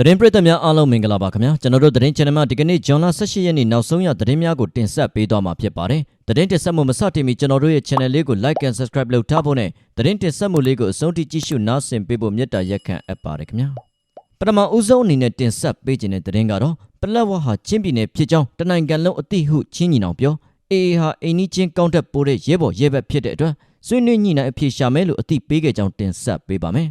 သတင်းပရိသတ်များအားလုံးမင်္ဂလာပါခင်ဗျာကျွန်တော်တို့သတင်း channel မှာဒီကနေ့ဇွန်လ18ရက်နေ့နောက်ဆုံးရသတင်းများကိုတင်ဆက်ပေးသွားမှာဖြစ်ပါတယ်သတင်းတင်ဆက်မှုမစတင်မီကျွန်တော်တို့ရဲ့ channel လေးကို like and subscribe လုပ်ထားဖို့နဲ့သတင်းတင်ဆက်မှုလေးကိုအဆုံးထိကြည့်ရှုနားဆင်ပေးဖို့မေတ္တာရက်ခံအပ်ပါတယ်ခင်ဗျာပထမဦးဆုံးအနေနဲ့တင်ဆက်ပေးခြင်းတဲ့သတင်းကတော့ပလက်ဝဟာချင်းပြည်နယ်ဖြစ်ကြောင်းတနိုင်ငံလုံးအသိဟုချင်းညီနောင်ပြောအေအေဟာအိမ်နီးချင်းကောင်းတက်ပိုးတဲ့ရဲဘော်ရဲဘက်ဖြစ်တဲ့အတွက်ဆွေးနွေးညှိနှိုင်းအဖြေရှာမယ်လို့အသိပေးခဲ့ကြောင်းတင်ဆက်ပေးပါမယ်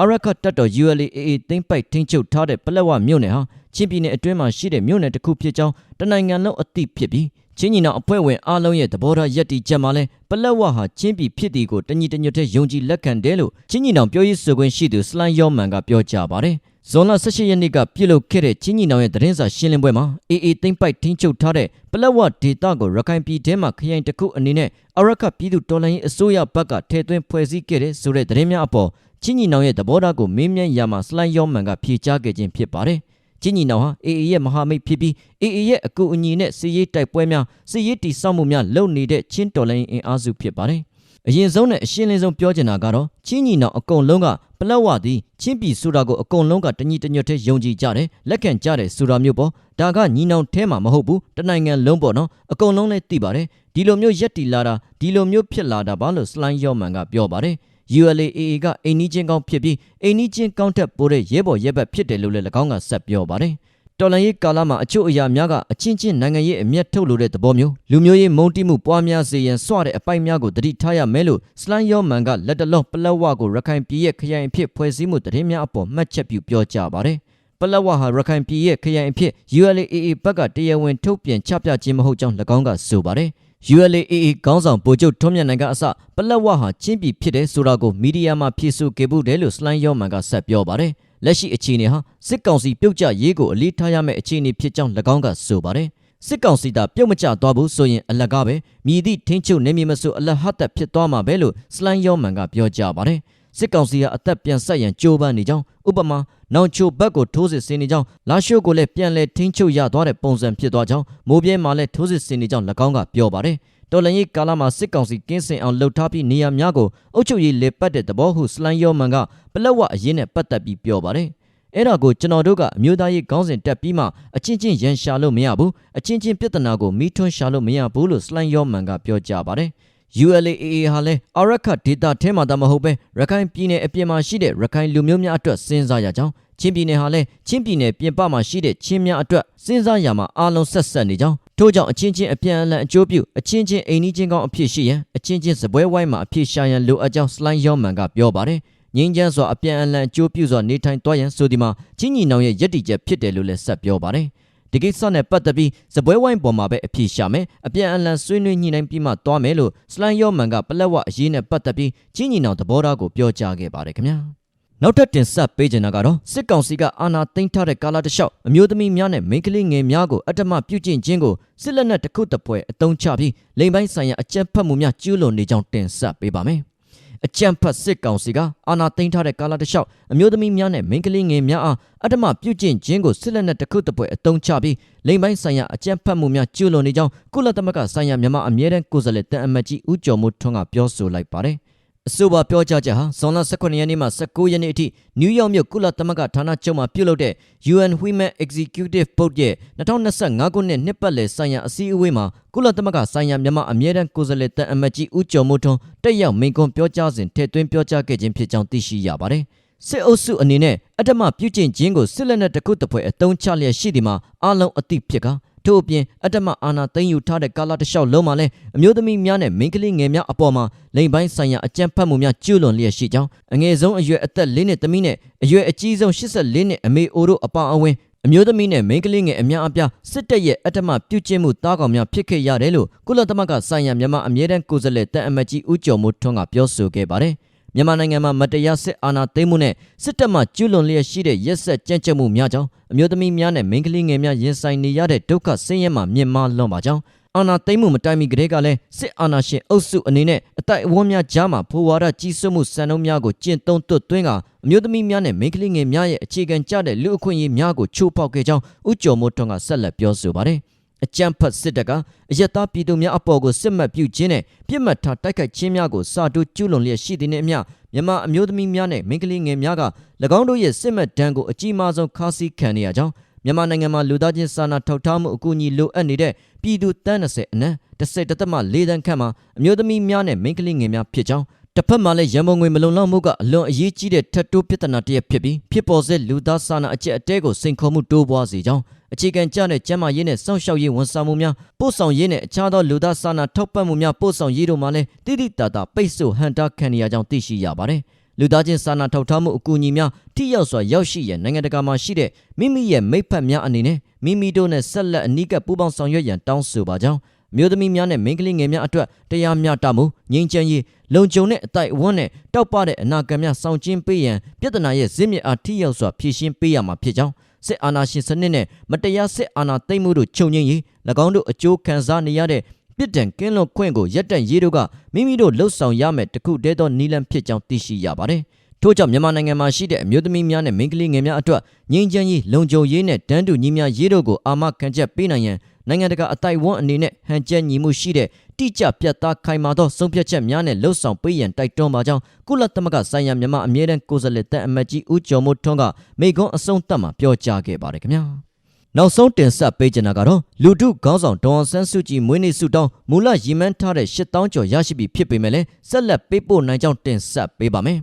အရခတ်တပ်တော် ULAA သိမ့်ပိုက်ထိန်းချုပ်ထားတဲ့ပလက်ဝမြို့နယ်ဟာချင်းပြည်နယ်အတွင်းမှာရှိတဲ့မြို့နယ်တစ်ခုဖြစ်ကြောင်းတနိုင်ငံလုံးအသိဖြစ်ပြီးချင်းညီနောင်အဖွဲ့ဝင်အားလုံးရဲ့သဘောထားယက်တီချက်မှာလဲပလက်ဝဟာချင်းပြည်ဖြစ်တီကိုတညီတညွတ်တဲ့ယုံကြည်လက်ခံတယ်လို့ချင်းညီနောင်ပြောရေးဆိုခွင့်ရှိသူစလိုင်းယောမန်ကပြောကြားပါတယ်ဇွန်လ18ရက်နေ့ကပြုလုပ်ခဲ့တဲ့ချင်းညီနောင်ရဲ့သတင်းစာရှင်းလင်းပွဲမှာအေအေသိမ့်ပိုက်ထိန်းချုပ်ထားတဲ့ပလက်ဝဒေသကိုရခိုင်ပြည်ထဲမှာခရိုင်တစ်ခုအနေနဲ့အရခတ်ပြည်သူတော်လှန်ရေးအစိုးရဘက်ကထည့်သွင်းဖွဲ့စည်းခဲ့တဲ့ဆိုတဲ့သတင်းများအပေါ် ချင်းညီနောင်ရဲ့သဘောထားကိုမေးမြန်းရမှာစလိုင်းယောမန်ကဖြေကြားခဲ့ခြင်းဖြစ်ပါတယ်။ချင်းညီနောင်ဟာအေအေရဲ့မဟာမိတ်ဖြစ်ပြီးအေအေရဲ့အကူအညီနဲ့စစ်ရေးတိုက်ပွဲများစစ်ရေးတီစောက်မှုများလုပ်နေတဲ့ချင်းတော်လိုင်းအင်အားစုဖြစ်ပါတယ်။အရင်ဆုံးနဲ့အရှင်းလင်းဆုံးပြောချင်တာကတော့ချင်းညီနောင်အကုန်လုံးကပလက်ဝသည်ချင်းပြည်ဆိုတာကိုအကုန်လုံးကတညီတညွတ်တည်းယုံကြည်ကြတယ်လက်ခံကြတယ်ဆိုတာမျိုးပေါ့ဒါကညီနောင်ထဲမှာမဟုတ်ဘူးတနိုင်ငံလုံးပေါ့နော်အကုန်လုံးလည်းသိပါတယ်ဒီလိုမျိုးရက်တီလာတာဒီလိုမျိုးဖြစ်လာတာပါလို့စလိုင်းယောမန်ကပြောပါတယ် ULAA ကအိမ်နီးချင်းကောင်းဖြစ်ပြီးအိမ်နီးချင်းကောင်းထက်ပိုတဲ့ရဲဘော်ရဲဘက်ဖြစ်တယ်လို့လည်း၎င်းကဆက်ပြောပါတယ်။တော်လန်ရေးကာလမှာအချို့အရာများကအချင်းချင်းနိုင်ငံရေးအမျက်ထုတ်လို့တဲ့သဘောမျိုးလူမျိုးရေးမုန်းတိမှုပွားများစေရန်စွတဲ့အပိုက်များကိုတတိထားရမယ်လို့စလန်ယောမန်ကလက်တလုံးပလက်ဝကိုရခိုင်ပြည်ရဲ့ခရိုင်အဖြစ်ဖွဲ့စည်းမှုတရင်များအပေါ်မှတ်ချက်ပြုပြောကြားပါတယ်။ပလက်ဝဟာရခိုင်ပြည်ရဲ့ခရိုင်အဖြစ် ULAA ဘက်ကတရားဝင်ထုတ်ပြန်ချပြခြင်းမဟုတ်ကြောင်း၎င်းကဆိုပါတယ်။ ULAA ခေါင်းဆောင်ဗိုလ်ချုပ်ထွန်းမြတ်နိုင်ကအစပလက်ဝဟာချင်းပြည်ဖြစ်တယ်ဆိုတာကိုမီဒီယာမှာဖြေဆိုခဲ့မှုတယ်လို့စလိုင်းယောမန်ကဆက်ပြောပါတယ်။လက်ရှိအခြေအနေဟာစစ်ကောင်စီပြုတ်ကျရေးကိုအလေးထားရမယ့်အခြေအနေဖြစ်ကြောင်း၎င်းကဆိုပါတယ်။စစ်ကောင်စီသားပြုတ်မကျသွားဘူးဆိုရင်အလကားပဲမြည်သည့်ထင်းချုပ်နေမည်မဆိုအလဟတ်သက်ဖြစ်သွားမှာပဲလို့စလိုင်းယောမန်ကပြောကြားပါတယ်။စစ်ကောင်စီဟာအသက်ပြန်ဆက်ရန်ကြိုးပမ်းနေကြောင်းဥပမာနောင်ချိုဘက်ကိုထိုးစစ်ဆင်နေကြောင်းလာရှိုးကိုလည်းပြန်လည်ထင်းချုပ်ရသွားတဲ့ပုံစံဖြစ်သွားကြောင်းမိုးပြဲမှာလည်းထိုးစစ်ဆင်နေကြောင်း၎င်းကပြောပါတယ်တော်လန်ရေးကာလမှာစစ်ကောင်စီကင်းစင်အောင်လှုပ်ထားပြီးနေရာများကိုအုပ်ချုပ်ရေးလေပတ်တဲ့သဘောဟုစလိုင်းယောမန်ကပလက်ဝအရင်နဲ့ပတ်သက်ပြီးပြောပါတယ်အဲ့ဒါကိုကျွန်တော်တို့ကအမျိုးသားရေးခေါင်းစဉ်တက်ပြီးမှအချင်းချင်းရန်ရှာလို့မရဘူးအချင်းချင်းပြဿနာကိုမီးထွန်းရှာလို့မရဘူးလို့စလိုင်းယောမန်ကပြောကြားပါတယ် ULAA ဟာလည်းအရခတ်ဒေတာထဲမှာသာမဟုတ်ပဲရခိုင်ပြည်နယ်အပြင်မှာရှိတဲ့ရခိုင်လူမျိုးများအတွက်စဉ်းစားရကြောင်းချင်းပြည်နယ်ဟာလည်းချင်းပြည်နယ်ပြင်ပမှာရှိတဲ့ချင်းများအတွက်စဉ်းစားရမှာအားလုံးဆက်ဆက်နေကြောင်းထို့ကြောင့်အချင်းချင်းအပြန်အလှန်အကျိုးပြုအချင်းချင်းအိမ်နီးချင်းကောင်းအဖြစ်ရှိရန်အချင်းချင်းစပွဲဝိုင်းမှာအဖြစ်ရှာရန်လိုအပ်ကြောင်းစလိုင်းယောမန်ကပြောပါတယ်ငင်းချမ်းစွာအပြန်အလှန်အကျိုးပြုစွာနေထိုင်သွားရန်ဆိုဒီမှာချင်းညီနောင်ရဲ့ယက်တီချက်ဖြစ်တယ်လို့လည်းဆက်ပြောပါတယ် ဒီကိစ္စနဲ့ပတ်သက်ပြီးစပွဲဝိုင်းပေါ်မှာပဲအဖြစ်ရှာမယ်အပြန်အလှန်ဆွေးနွေးညှိနှိုင်းပြီးမှသွားမယ်လို့စလိုင်းယောမန်ကပလက်ဝအရေးနဲ့ပတ်သက်ပြီးချင်းညီနောင်သဘောထားကိုပြောကြားခဲ့ပါတယ်ခင်ဗျာနောက်ထပ်တင်ဆက်ပေးချင်တာကတော့စစ်ကောင်စီကအာဏာသိမ်းထားတဲ့ကာလတစ်လျှောက်အမျိုးသမီးများနဲ့မိန်းကလေးငယ်များကိုအတ္တမပြုကျင့်ခြင်းကိုစစ်လက်နက်တစ်ခုတစ်ပွဲအသုံးချပြီးလိမ်ပိုင်းဆိုင်ရာအကြမ်းဖက်မှုများကျူးလွန်နေကြောင်းတင်ဆက်ပေးပါမယ်။ အကြမ်းဖက်စစ်ကောင်စီကအာဏာသိမ်းထားတဲ့ကာလတစ်လျှောက်အမျိုးသမီးများနဲ့မိန်းကလေးငယ်များအားအတ္တမပြုကျင့်ခြင်းကိုစစ်လက်နက်တစ်ခုတစ်ပွဲအသုံးချပြီးလိမ်ပိုင်းဆိုင်ရာအကြမ်းဖက်မှုများကျူးလွန်နေကြောင်းကုလသမဂ္ဂဆိုင်ရာမြန်မာအမြဲတမ်းကိုယ်စားလှယ်တန်အမတ်ကြီးဦးကျော်မိုးထွန်းကပြောဆိုလိုက်ပါတယ်။ အဆိုပါပြောကြားချက်ဟာဇွန်လ18ရက်နေ့မှ19ရက်နေ့အထိနယူးယောက်မြို့ကုလသမဂ္ဂဌာနချုပ်မှာပြုလုပ်တဲ့ UN Women Executive Board ရဲ့2025ခုနှစ်နှစ်ပတ်လည်ဆိုင်ရာအစည်းအဝေးမှာကုလသမဂ္ဂဆိုင်ရာမြန်မာအမြဲတမ်းကိုယ်စားလှယ်တန်အမတ်ကြီးဦးကျော်မိုးထွန်းတက်ရောက်မိန့်ခွန်းပြောကြားစဉ်ထည့်သွင်းပြောကြားခဲ့ခြင်းဖြစ်ကြောင်းသိရှိရပါတယ်။စစ်အုပ်စုအနေနဲ့အတ္တမပြုကျင့်ခြင်းကိုစစ်လက်နက်တစ်ခုတစ်ဖွဲအသုံးချလျက်ရှိဒီမှာအလုံးအသိဖြစ်ကာ ထို့အပြင်အတ္တမအာနာသိမ်းယူထားတဲ့ကာလတစ်လျှောက်လုံးမှာလည်းအမျိုးသမီးများနဲ့မိန်းကလေးငယ်များအပေါ်မှာလိမ်ပိုင်းဆိုင်ရာအကြမ်းဖက်မှုများကျူးလွန်လျက်ရှိကြောင်းအငယ်ဆုံးအရွယ်အသက်၄နှစ်သမီးနဲ့အရွယ်အကြီးဆုံး84နှစ်အမေအိုတို့အပါအဝင်အမျိုးသမီးနဲ့မိန်းကလေးငယ်အများအပြားစစ်တပ်ရဲ့အတ္တမပြုကျင့်မှုတားကောင်များဖြစ်ခဲ့ရတယ်လို့ကုလသမဂ္ဂဆိုင်ရာမြန်မာအမြဲတမ်းကိုယ်စားလှယ်တန်အမတ်ကြီးဦးကျော်မိုးထွန်းကပြောဆိုခဲ့ပါတယ်။ မြန်မာနိုင်ငံမှာမတရားစစ်အာဏာသိမ်းမှုနဲ့စစ်တပ်မှကျူးလွန်လျက်ရှိတဲ့ရက်ဆက်ကြမ်းကြုတ်မှုများကြောင့်အမျိုးသမီးများနဲ့မိန်းကလေးငယ်များရင်ဆိုင်နေရတဲ့ဒုက္ခဆင်းရဲမှမြင့်မားလွန်ပါကြောင်းအာဏာသိမ်းမှုမတိုင်မီကတည်းကလည်းစစ်အာဏာရှင်အုပ်စုအနေနဲ့အတိုက်အဝန်းများကြားမှာဖိုဝါဒကြီးစိုးမှုစံနှုန်းများကိုကျင့်သုံးသွတ်သွင်းကအမျိုးသမီးများနဲ့မိန်းကလေးငယ်များရဲ့အခြေခံကျတဲ့လူအခွင့်အရေးများကိုချိုးဖောက်ခဲ့ကြောင်းဥကြုံမိုးထွန်းကဆက်လက်ပြောဆိုပါတယ် အကြမ်းဖက်စစ်တပ်ကအယက်သားပြည်သူများအပေါ်ကိုစစ်မှတ်ပြုခြင်းနဲ့ပြစ်မှတ်ထားတိုက်ခိုက်ခြင်းများကိုစာတူကျူးလွန်လျက်ရှိသည်နှင့်အမျှမြန်မာအမျိုးသမီးများနဲ့မိန်းကလေးငယ်များက၎င်းတို့ရဲ့စစ်မှတ်ဒဏ်ကိုအကြီးမားဆုံးခါးစည်းခံနေရကြောင်းမြန်မာနိုင်ငံမှာလူသားချင်းစာနာထောက်ထားမှုအကူအညီလိုအပ်နေတဲ့ပြည်သူတန်း20အနက်30တသက်မှ4တန်းခန့်မှာအမျိုးသမီးများနဲ့မိန်းကလေးငယ်များဖြစ်ကြောင်း တစ်ဖက်မှာလည်းရန်ပုံငွေမလုံလောက်မှုကအလွန်အရေးကြီးတဲ့ထပ်တိုးပြဿနာတစ်ရပ်ဖြစ်ပြီးဖြစ်ပေါ်စေလူသားစာနာအကျက်အတဲကိုစိန်ခေါ်မှုတိုးပွားစေကြောင်းအခြေခံကျတဲ့ကျန်းမာရေးနဲ့စောင့်ရှောက်ရေးဝန်ဆောင်မှုများပို့ဆောင်ရေးနဲ့အခြားသောလူသားစာနာထောက်ပံ့မှုများပို့ဆောင်ရေးတို့မှာလည်းတိတိတတ်တာပိတ်ဆို့ဟန်တာခံနေရကြောင်းသိရှိရပါတယ်လူသားချင်းစာနာထောက်ထားမှုအကူအညီများထိရောက်စွာရောက်ရှိရန်နိုင်ငံတကာမှာရှိတဲ့မိမိရဲ့မိဖက်များအနေနဲ့မိမိတို့နဲ့ဆက်လက်အနီးကပ်ပူးပေါင်းဆောင်ရွက်ရန်တောင်းဆိုပါကြောင်း မျိုးသမီးများနဲ့မိန်းကလေးငယ်များအတွက်တရားမျှတမှုငြိမ်းချမ်းရေးလုံခြုံတဲ့အတိုက်အဝန်းနဲ့တောက်ပတဲ့အနာဂတ်များဆောင်ကျဉ်ပေးရန်ပြဿနာရဲ့ဇစ်မြစ်အားထိရောက်စွာဖြေရှင်းပေးရမှာဖြစ်ကြောင်းစစ်အာဏာရှင်စနစ်နဲ့မတရားစစ်အာဏာသိမ်းမှုတို့ချုပ်ငြိမ်းရေး၎င်းတို့အကျိုးခံစားနေရတဲ့ပြစ်ဒဏ်ကင်းလွတ်ခွင့်ကိုရပ်တန့်ရေးတို့ကမိမိတို့လှုပ်ဆောင်ရမယ်တခုတည်းသောနီလန်ဖြစ်ကြောင်းသိရှိရပါတယ်။ ထို့ကြောင့်မြန်မာနိုင်ငံမှာရှိတဲ့အမျိုးသမီးများနဲ့မိန်းကလေးငယ်များအတွက်ငြိမ်းချမ်းရေးလုံခြုံရေးနဲ့တန်းတူညီမျှရေးတို့ကိုအာမခံချက်ပေးနိုင်ရန်နိုင်ငံတကာအတိုက်အဝန်းအနေနဲ့ဟန်ချက်ညီမှုရှိတဲ့တိကျပြတ်သားခိုင်မာသောဆုံးဖြတ်ချက်များနဲ့လှုပ်ဆောင်ပေးရန်တိုက်တွန်းပါကြောင်းကုလသမဂ္ဂဆိုင်ရာမြန်မာအမြဲတမ်းကိုယ်စားလှယ်တပ်အမတ်ကြီးဦးကျော်မိုးထွန်းကမိကွန်းအဆုံးသတ်မှာပြောကြားခဲ့ပါတယ်ခင်ဗျာနောက်ဆုံးတင်ဆက်ပေးချင်တာကတော့လူထုခေါင်းဆောင်ဒေါ်အောင်ဆန်းစုကြည်မွေးနေ့ဆုတောင်းမူလရည်မှန်းထားတဲ့8000ကျော်ရရှိပြီဖြစ်ပေမဲ့လည်းဆက်လက်ပေးပို့နိုင်ကြောင်းတင်ဆက်ပေးပါမယ်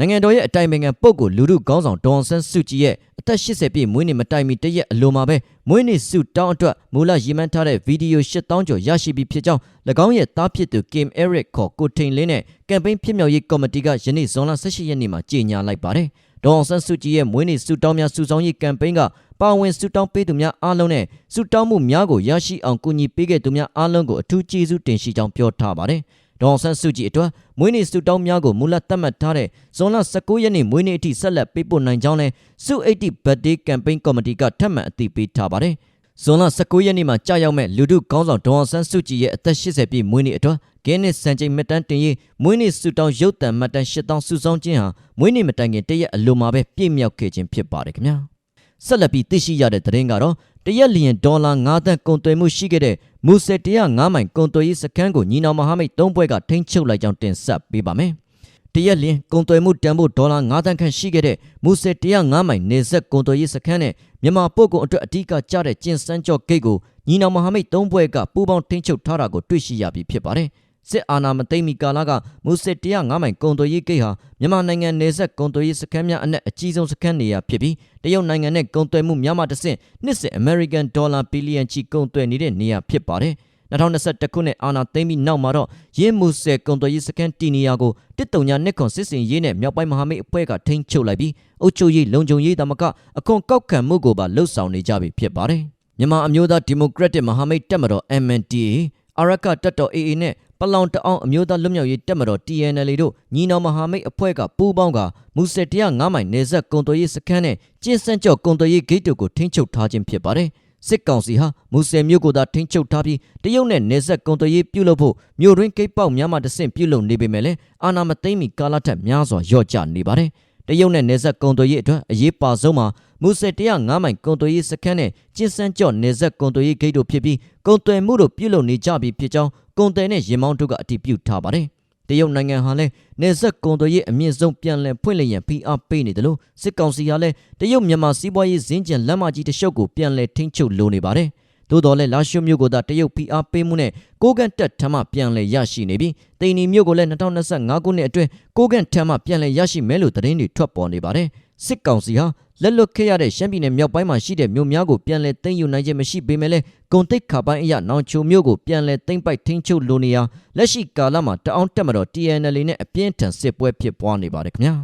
နိုင်ငံတော်ရဲ့အတိုင်ပင်ခံပုဂ္ဂိုလ်လူထုခေါင်းဆောင်ဒေါ်အောင်ဆန်းစုကြည်ရဲ့အသက်80ပြည့်မွေးနေ့မတိုင်မီတရက်အလိုမှာပဲမွေးနေ့ဆုတောင်းအတွက်မူလရည်မှန်းထားတဲ့ဗီဒီယို8000ကျော်ရရှိပြီးဖြစ်ကြောင်း၎င်းရဲ့သားဖြစ်သူ Kim Eric ခေါ်ကိုထိန်လင်းနဲ့ကမ်ပိန်းဖြစ်မြောက်ရေးကော်မတီကယနေ့ဇွန်လ18ရက်နေ့မှာကြေညာလိုက်ပါတယ်။ဒေါ်အောင်ဆန်းစုကြည်ရဲ့မွေးနေ့ဆုတောင်းများစုဆောင်ရေးကမ်ပိန်းကပါဝင်ဆုတောင်းပေးသူများအားလုံးနဲ့ဆုတောင်းမှုများကိုရရှိအောင်ကူညီပေးခဲ့သူများအားလုံးကိုအထူးကျေးဇူးတင်ရှိကြောင်းပြောထားပါတယ်။ ဒေါအောင်ဆန်းစုကြည်အတွက်မွေးနေ့ဆုတောင်းများကိုမူလသတ်မှတ်ထားတဲ့ဇွန်လ19ရက်နေ့မွေးနေ့အထိဆက်လက်ပေးပို့နိုင်ကြောင်းလဲစု80 birthday campaign committee ကထပ်မံအသိပေးထားပါတယ်။ဇွန်လ19ရက်နေ့မှာကြာရောက်မဲ့လူထုခေါင်းဆောင်ဒေါအောင်ဆန်းစုကြည်ရဲ့အသက်80ပြည့်မွေးနေ့အတွက်ဂင်းနစ်စံချိန်မှတ်တမ်းတင်ရေးမွေးနေ့ဆုတောင်းရုပ်သံမှတ်တမ်း8000စုဆောင်းခြင်းဟာမွေးနေ့မတိုင်ခင်တရက်အလိုမှာပဲပြည့်မြောက်ခဲ့ခြင်းဖြစ်ပါတယ်ခင်ဗျာ။ဆက်လက်ပြီးသိရှိရတဲ့သတင်းကတော့တရက်လျင်ဒေါ်လာ9သန်းကုန်သွယ်မှုရှိခဲ့တဲ့မူဆယ်105မိုင်ကုန်သွယ်ရေးစခန်းကိုညီနောင်မဟာမိတ်၃ဘွဲ့ကထိန်းချုပ်လိုက်ကြောင်းတင်ဆက်ပေးပါမယ်။တရက်လျင်ကုန်သွယ်မှုတန်ဖို့ဒေါ်လာ9သန်းခန့်ရှိခဲ့တဲ့မူဆယ်105မိုင်နေဆက်ကုန်သွယ်ရေးစခန်းနဲ့မြန်မာပို့ကုန်အတွက်အဓိကကျတဲ့ကျင်းစန်းကျော့ဂိတ်ကိုညီနောင်မဟာမိတ်၃ဘွဲ့ကပူးပေါင်းထိန်းချုပ်ထားတာကိုတွေ့ရှိရပြီဖြစ်ပါတယ်။ စစ်အာဏာမသိမ်းမီကာလကမူစစ်105မိုင်ကုန်သွယ်ရေးဂိတ်ဟာမြန်မာနိုင်ငံနယ်စပ်ကုန်သွယ်ရေးစခန်းများအနက်အကြီးဆုံးစခန်းနေရာဖြစ်ပြီးတရုတ်နိုင်ငံနဲ့ကုန်သွယ်မှုများမှတဆင့်နှစ်စဉ် American Dollar ဘီလီယံချီကုန်သွယ်နေတဲ့နေရာဖြစ်ပါတယ်2021ခုနှစ်အာဏာသိမ်းပြီးနောက်မှာတော့ရင်းမူဆယ်ကုန်သွယ်ရေးစခန်းတီနီယာကိုတစ်တုံညာနှစ်ခွန်စစ်စင်ရေးနဲ့မြောက်ပိုင်းမဟာမိတ်အဖွဲ့ကထိန်းချုပ်လိုက်ပြီးအုပ်ချုပ်ရေးလုံခြုံရေးတမကအခွန်ကောက်ခံမှုကိုပါလှုပ်ဆောင်နေကြပြီဖြစ်ပါတယ်မြန်မာအမျိုးသားဒီမိုကရက်တစ်မဟာမိတ်တပ်မတော် MNDAA အာရကတပ်တော် AA နဲ့ ပလောင်တအောင်အမျိုးသားလွတ်မြောက်ရေးတပ်မတော် TNL တို့ညီနောင်မဟာမိတ်အဖွဲ့ကပူးပေါင်းကမူဆယ်105မိုင်နေဆက်ကုံတော်ရေးစခန်းနဲ့ကျင်းစန်းကျော့ကုံတော်ရေးဂိတ်တို့ကိုထိန်းချုပ်ထားခြင်းဖြစ်ပါတယ်စစ်ကောင်စီဟာမူဆယ်မြို့ကိုသာထိန်းချုပ်ထားပြီးတရုတ်နဲ့နေဆက်ကုံတော်ရေးပြုလုပ်ဖို့မြို့တွင်းဂိတ်ပေါက်များမှတဆင့်ပြုလုပ်နေပေမဲ့လည်းအာဏာမသိမ်းမီကာလထက်များစွာလျော့ကျနေပါတယ်တရုတ်နဲ့နေဆက်ကုံတော်ရေးအတွက်အရေးပါဆုံးမှာမူဆယ်105မိုင်ကုံသွေးရေးစခန်းနဲ့ကျင်းစန်းကျော့နေဆက်ကုံသွေးရေးဂိတ်တို့ဖြစ်ပြီးကုံသွယ်မှုတို့ပြုလုပ်နေကြပြီဖြစ်ကြောင်း ကုံတယ်နဲ့ရင်မောင်းတို့ကအတည်ပြုထားပါတယ်။တရုတ်နိုင်ငံဟာလည်းနေဆက်ကုံသွေးရေးအမြင့်ဆုံးပြန်လည်ဖွင့်လှစ်ရန်ဖိအားပေးနေတယ်လို့စစ်ကောင်စီဟာလည်းတရုတ်မြန်မာစီးပွားရေးဇင်းကျန်လမ်းမကြီးတစ်လျှောက်ကိုပြန်လည်ထိန်းချုပ်လိုနေပါတယ်။သို့တော်လည်းလာရှုမြို့ကိုသာတရုတ်ဖိအားပေးမှုနဲ့ကိုကန့်တက်ထမှပြန်လည်ရရှိနေပြီးတိန်နီမြို့ကိုလည်း2025ခုနှစ်အတွင်းကိုကန့်ထမှပြန်လည်ရရှိမယ်လို့သတင်းတွေထွက်ပေါ်နေပါတယ်။ စစ်ကောင်စီဟာလက်လွတ်ခဲ့ရတဲ့ရှမ်းပြည်နယ်မြောက်ပိုင်းမှာရှိတဲ့မြို့များကိုပြန်လည်သိမ်းယူနိုင်ခြင်းမရှိပေမဲ့လည်းဂုံတိတ်ခါပိုင်းအရနောင်ချိုမြို့ကိုပြန်လည်သိမ်းပိုက်ထိန်းချုပ်လိုနေရာလက်ရှိကာလမှာတအောင်းတက်မတော် TNL နဲ့အပြင်းထန်စစ်ပွဲဖြစ်ပွားနေပါတယ်ခင်ဗျာ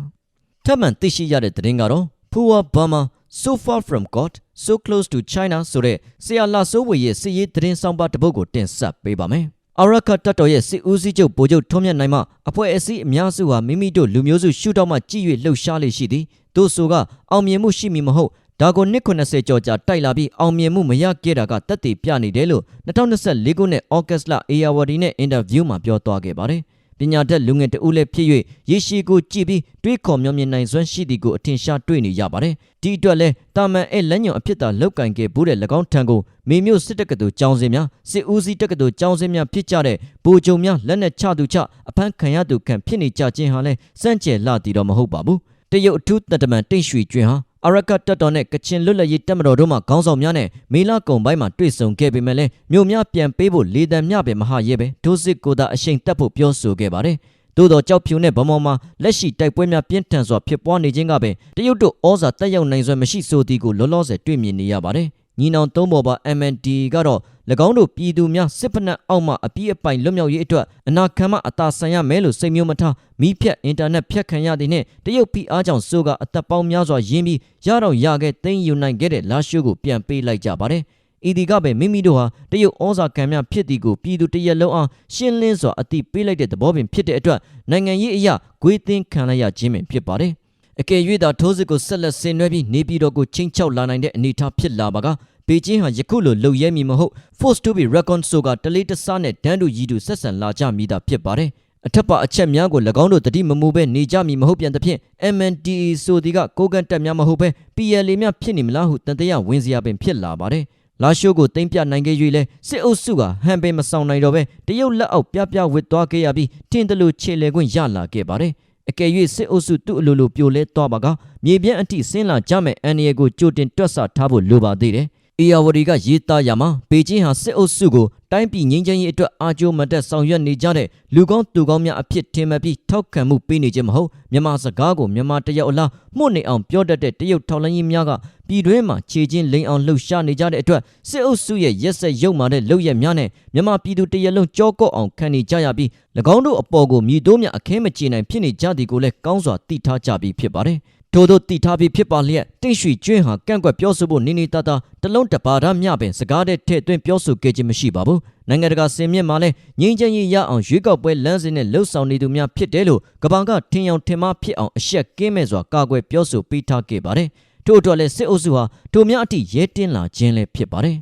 ထပ်မံသိရှိရတဲ့သတင်းကတော့ Poor Burma so far from God so close to China ဆိုတဲ့ဆရာလာစိုးဝေရဲ့စစ်ရေးသတင်းဆောင်ပါတစ်ပုဒ်ကိုတင်ဆက်ပေးပါမယ်အာရခတ်တပ်တော်ရဲ့စစ်ဦးစီးချုပ်ဗိုလ်ချုပ်ထွန်းမြတ်နိုင်မှအဖွဲ့အစည်းအများစုဟာမိမိတို့လူမျိုးစုရှုထောင့်မှကြည်၍လှုပ်ရှားလေရှိသည် တို့ဆိုကအောင်မြင်မှုရှိမည်မဟုတ်ဒါကိုနှစ်90ကျော်ကြာတိုက်လာပြီးအောင်မြင်မှုမရခဲ့တာကတက်တည်ပြနေတယ်လို့2024ခုနှစ်ဩဂတ်လအေယာဝတီနဲ့အင်တာဗျူးမှာပြောသွားခဲ့ပါတယ်ပညာတတ်လူငယ်တဦးလည်းဖြစ်၍ရေရှည်ကိုကြည့်ပြီးတွေးခေါ်မျှော်မြင်နိုင်စွမ်းရှိသည်ကိုအထင်ရှားတွေ့နေရပါတယ်ဒီအတွက်လည်းတာမန်အဲလက်ညွန်အဖြစ်သာလောက်ကင်ခဲ့ဘူးတဲ့၎င်းထံကိုမေမျိုးစစ်တက္ကသိုလ်ကျောင်းစင်များစစ်ဦးစီးတက္ကသိုလ်ကျောင်းစင်များဖြစ်ကြတဲ့ဗိုလ်ချုပ်များလက်နက်ချသူချအဖမ်းခံရသူခံဖြစ်နေကြခြင်းဟာလည်းစန့်ကျယ်လာသည်တော့မဟုတ်ပါဘူး တရုတ်အထူးတတမန်တိတ်ရွှေကျွင်းဟာအရကတ်တပ်တော်နဲ့ကချင်လွတ်လပ်ရေးတပ်မတော်တို့မှခေါင်းဆောင်များနဲ့မေလကုံပိုင်းမှာတွေ့ဆုံခဲ့ပေမဲ့လည်းမြို့များပြန်ပေးဖို့လေတံမြပဲမဟာရဲပဲဒိုးစစ်ကိုသာအရှိန်တက်ဖို့ပြောဆိုခဲ့ပါတယ်။သို့တော်ကြောက်ဖြူနဲ့ဗမော်မှာလက်ရှိတိုက်ပွဲများပြင်းထန်စွာဖြစ်ပွားနေခြင်းကပဲတရုတ်တို့ဩဇာတက်ရောက်နိုင်စွမ်းမရှိဆိုသည်ကိုလောလောဆယ်တွေ့မြင်နေရပါတယ်။ ညီနောင်သုံးပေါ်ပါ MND ကတော့၎င်းတို့ပြည်သူများစစ်ဖက်နှက်အောက်မှအပြည့်အပိုင်လွတ်မြောက်ရေးအတွက်အနာခံမှအသာဆန်ရမယ်လို့စိတ်မျိုးမထားမိဖြတ်အင်တာနက်ဖြတ်ခံရသည်နဲ့တရုတ်ဖိအားကြောင့်စိုးကအသက်ပေါင်းများစွာရင်းပြီးရတော့ရခဲ့သိမ်းယူနိုင်ခဲ့တဲ့လာရှိုးကိုပြန်ပေးလိုက်ကြပါတယ်။ဤဒီကပဲမိမိတို့ဟာတရုတ်ဩဇာခံများဖြစ်သည်ကိုပြည်သူတရက်လုံးအောင်ရှင်းလင်းစွာအတိပေးလိုက်တဲ့သဘောပင်ဖြစ်တဲ့အတွက်နိုင်ငံရေးအရာဂွေးသင်းခံလိုက်ရခြင်းပင်ဖြစ်ပါတယ်။ အကယ်၍သာထိုးစစ်ကိုဆက်လက်ဆင်နွှဲပြီးနေပြည်တော်ကိုချင်းချောက်လာနိုင်တဲ့အနေအထားဖြစ်လာပါကပေကျင်းဟာယခုလိုလှုပ်ရဲမည်မဟုတ် force to be reckoned ဆိုတာတလေးတစားနဲ့ဒန်းတူကြီးတူဆက်ဆံလာကြမိတာဖြစ်ပါတယ်အထက်ပါအချက်များကို၎င်းတို့တတိမမူပဲနေကြမည်မဟုတ်ပြန်သဖြင့် MNDE ဆိုသည်ကကိုကန်တက်များမဟုတ်ပဲ PLA များဖြစ်နေမလားဟုတန်တရားဝင်စရာပင်ဖြစ်လာပါတယ်လာရှိုးကိုတင်ပြနိုင်ခဲ့၍လဲစစ်အုပ်စုကဟန်ပင်မဆောင်နိုင်တော့ပဲတရုတ်လက်အောက်ပြပြဝစ်သွားခဲ့ရပြီးတင်းတလူခြေလေခွင့်ရလာခဲ့ပါတယ် အကယ်၍စစ်အုပ်စုသူ့အလိုလိုပြိုလဲသွားပါကမြေပြန့်အထိဆင်းလာကြမဲ့အန်ရီကိုကြိုတင်တွက်ဆထားဖို့လိုပါသေးတယ်။ အေယာဝတီကရေးသားရမှာပေကျင်းဟာစစ်အုပ်စုကိုတိုင်းပြည်ငြိမ်းချမ်းရေးအတွက်အာကြိုးမတက်ဆောင်ရွက်နေကြတဲ့လူကောင်းသူကောင်းများအဖြစ်ထင်မှတ်ပြီးထောက်ခံမှုပေးနေခြင်းမဟုတ်မြန်မာစကားကိုမြန်မာတယောက်အလားမှုတ်နေအောင်ပြောတတ်တဲ့တရုတ်ထောက်လိုင်းရေးများကပြည်တွင်းမှာခြေချင်းလိန်အောင်လှုပ်ရှားနေကြတဲ့အတွက်စစ်အုပ်စုရဲ့ရက်ဆက်ရုပ်မာတဲ့လုပ်ရက်များနဲ့မြန်မာပြည်သူတရက်လုံးကြောကော့အောင်ခံနေကြရပြီး၎င်းတို့အပေါ်ကိုမြည်တိုးမြအခင်းမချေနိုင်ဖြစ်နေကြသည်ကိုလည်းကောင်းစွာသိထားကြပြီးဖြစ်ပါတယ် ထို့သောတိထားပြီးဖြစ်ပါလျက်တိတ်ရွှေကျွင်းဟာကန့်ကွက်ပြောဆိုဖို့နေနေတတာတလုံးတပါဒမျှပင်စကားတဲ့ထဲ့သွင်းပြောဆိုခဲ့ခြင်းမရှိပါဘူးနိုင်ငံတကာစင်မြင့်မှာလည်းငြိမ်းချမ်းရေးရအောင်ရွေးကောက်ပွဲလမ်းစဉ်နဲ့လှုပ်ဆောင်နေသူများဖြစ်တယ်လို့ကဘာကထင်ယောင်ထင်မှားဖြစ်အောင်အရှက်ကင်းမဲ့စွာကာကွယ်ပြောဆိုပေးထားခဲ့ပါတယ်ထို့အတွက်လည်းစစ်အုပ်စုဟာထိုများအထိရဲတင်းလာခြင်းလည်းဖြစ်ပါတယ်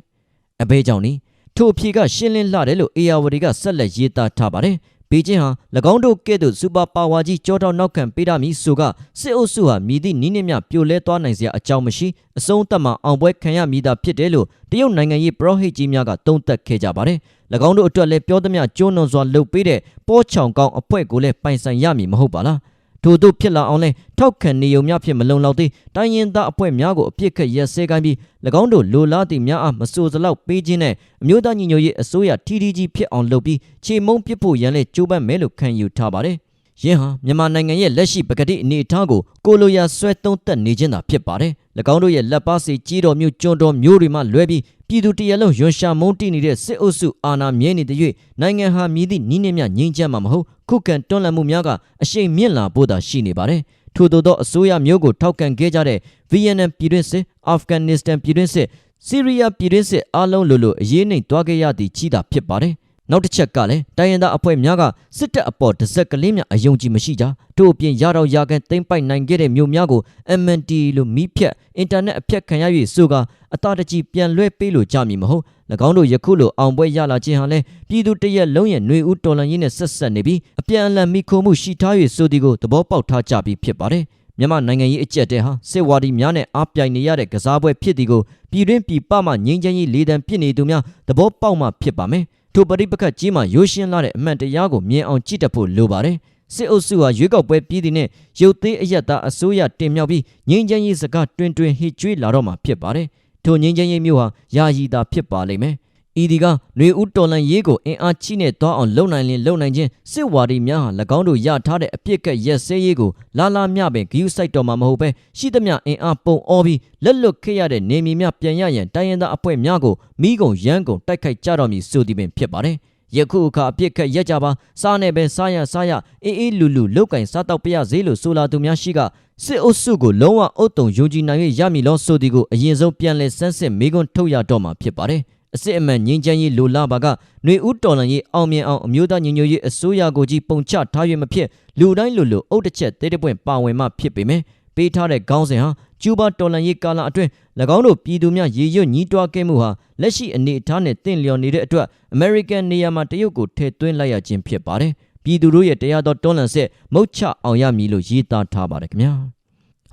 အဘေးကြောင့်နီထိုအဖြေကရှင်းလင်းလှတယ်လို့အေယာဝတီကဆက်လက်ရေးသားထားပါတယ် ဘေကျင်းဟာ၎င်းတို့ကဲ့သို့စူပါပါဝါကြီးကြောထောက်နောက်ခံပေးရမည်ဆိုကစစ်အုပ်စုဟာမြည်သည့်နီးနှင်းမြပြိုလဲသွားနိုင်စရာအကြောင်းမရှိအစုံသက်မှအောင်ပွဲခံရမည်သာဖြစ်တယ်လို့တရုတ်နိုင်ငံရေးပရောဟိတ်ကြီးများကသုံးသပ်ခဲ့ကြပါတယ်၎င်းတို့အတွက်လည်းပြောသမျှကျိုးနွန်စွာလှုပ်ပေးတဲ့ပေါ်ချောင်ကောင်းအဖွဲ့ကိုလည်းပိုင်ဆိုင်ရမည်မဟုတ်ပါလား ထို့သို့ဖြစ်လာအောင်လဲထောက်ခံနေုံများဖြစ်မလုံလောက်သေးတိုင်းရင်းသားအဖွဲ့များကိုအပြစ်ခတ်ရက်စဲကိုင်းပြီး၎င်းတို့လိုလားသည့်များအားမစိုးစလောက်ပေးခြင်းနဲ့အမျိုးသားညီညွတ်ရေးအစိုးရ TDG ဖြစ်အောင်လုပ်ပြီးခြေမုံပစ်ဖို့ရန်လဲကြိုးပမ်းမယ်လို့ခံယူထားပါတယ်ယင်းဟာမြန်မာနိုင်ငံရဲ့လက်ရှိပကတိအနေအထားကိုကိုလိုရာဆွဲသုံးသက်နေခြင်းသာဖြစ်ပါတယ်။၎င်းတို့ရဲ့လက်ပါစီကြီးတော်မျိုးကျွန်းတော်မျိုးတွေမှလွဲပြီး ပြည်သူတရလုံးရွှန်ရှာမုန်းတိနေတဲ့စစ်အုပ်စုအာဏာမြဲနေတဲ့၍နိုင်ငံဟာမြည်သည့်နီးနှင်းမြငြိမ်းချမ်းမှာမဟုတ်ခုခံတွန်းလှန်မှုများကအရှိန်မြင့်လာဖို့သာရှိနေပါတယ်။ထို့သောအစိုးရမျိုးကိုထောက်ခံခဲ့ကြတဲ့ VNM ပြည်တွင်းစစ်အာဖဂန်နစ္စတန်ပြည်တွင်းစစ်ဆီးရီးယားပြည်တွင်းစစ်အားလုံးလိုလိုအရေးနှိမ်သွားခဲ့ရသည့်ကြီးတာဖြစ်ပါတယ် နောက်တစ်ချက်ကလည်းတိုင်းရင်းသားအဖွဲ့များကစစ်တပ်အပေါ်တစ်စက်ကလေးများအယုံကြည်မရှိကြတို့အပြင်ရတော့ရကန်သိမ့်ပိုက်နိုင်ခဲ့တဲ့မြို့များကို MNT လို့မိဖြတ်အင်တာနက်အဖြတ်ခံရ၍ဆိုကအတာတကြီးပြန်လွှဲပေးလို့ကြမည်မဟုတ်၎င်းတို့ယခုလိုအောင်ပွဲရလာခြင်းဟာလည်းပြည်သူတရက်လုံးရဲ့ຫນွေဦးတော်လှန်ရေးနဲ့ဆက်ဆက်နေပြီးအပြန်အလှန်မိခိုမှုရှိထား၍ဆိုသည်ကိုသဘောပေါက်ထားကြပြီးဖြစ်ပါတယ်မြန်မာနိုင်ငံရေးအကြက်တဲဟာစစ်ဝါဒီများနဲ့အားပြိုင်နေရတဲ့ကစားပွဲဖြစ်သည်ကိုပြည်တွင်းပြည်ပမှငြိမ်းချမ်းရေးလေးတန်းပြစ်နေသူများသဘောပေါက်မှဖြစ်ပါမယ် ထိုပရိပခတ်ကြီးမှာရိုးရှင်းလာတဲ့အမှန်တရားကိုမြင်အောင်ကြည့်တတ်ဖို့လိုပါတယ်စစ်အုပ်စုဟာရွေးကောက်ပွဲပြည်သည်နဲ့ရုပ်သေးအယက်သားအစိုးရတင်မြောက်ပြီးငြိမ်းချမ်းရေးစကားတွင်တွင်ဟစ်ကြွေးလာတော့မှာဖြစ်ပါတယ်ထိုငြိမ်းချမ်းရေးမျိုးဟာယာယီသာဖြစ်ပါလိမ့်မယ် ဤဒီကຫນွေဦးတော်လန်ရေးကိုအင်အားချိနဲ့တွားအောင်လုံနိုင်လင်လုံနိုင်ခြင်းစစ်ဝါဒီများဟာ၎င်းတို့ရထားတဲ့အပြစ်ကက်ရက်စဲရေးကိုလာလာမျှပင်ဂယုစိုက်တော်မှာမဟုတ်ပဲရှိသမျှအင်အားပုံအောပြီးလက်လွတ်ခဲ့ရတဲ့နေမီများပြန်ရရန်တိုင်းရင်းသားအဖွဲ့များကိုမိကုံရန်ကုန်တိုက်ခိုက်ကြတော်မူဆိုသည်ပင်ဖြစ်ပါတယ်ယခုအခါအပြစ်ခတ်ရက်ကြပါစားနေပဲစားရစားရအေးအေးလူလူလောက်ကင်စားတော့ပြရစေလို့ဆိုလာသူများရှိကစစ်အုပ်စုကိုလုံးဝအုပ်တုံယုံကြည်နိုင်ရမည်လို့ဆိုသည်ကိုအရင်ဆုံးပြန်လဲဆန်းစစ်မိကွန်းထုတ်ရတော့မှာဖြစ်ပါတယ် အစစ်အမှန်ငြိမ်းချမ်းရေးလိုလားပါကຫນွေဦးတော်လန်ရေးအောင်မြင်အောင်အမျိုးသားညီညွတ်ရေးအစိုးရကိုကြီးပုံချထားရမဖြစ်လူတိုင်းလူလူအုတ်တစ်ချက်တဲတပွင့်ပါဝင်မှဖြစ်ပေမယ်ပေးထားတဲ့ခေါင်းစဉ်ဟာကျူးဘာတော်လန်ရေးကာလအတွင်း၎င်းတို့ပြည်သူများရေရွတ်ညီးတွားခဲ့မှုဟာလက်ရှိအနေအထားနဲ့တင့်လျော်နေတဲ့အတွက် American နေရာမှာတရုတ်ကိုထည့်သွင်းလိုက်ရခြင်းဖြစ်ပါတယ်ပြည်သူတို့ရဲ့တရားတော်တွန်းလှန်စစ်မုတ်ချအောင်ရမည်လို့ရေးသားထားပါတယ်ခင်ဗျာ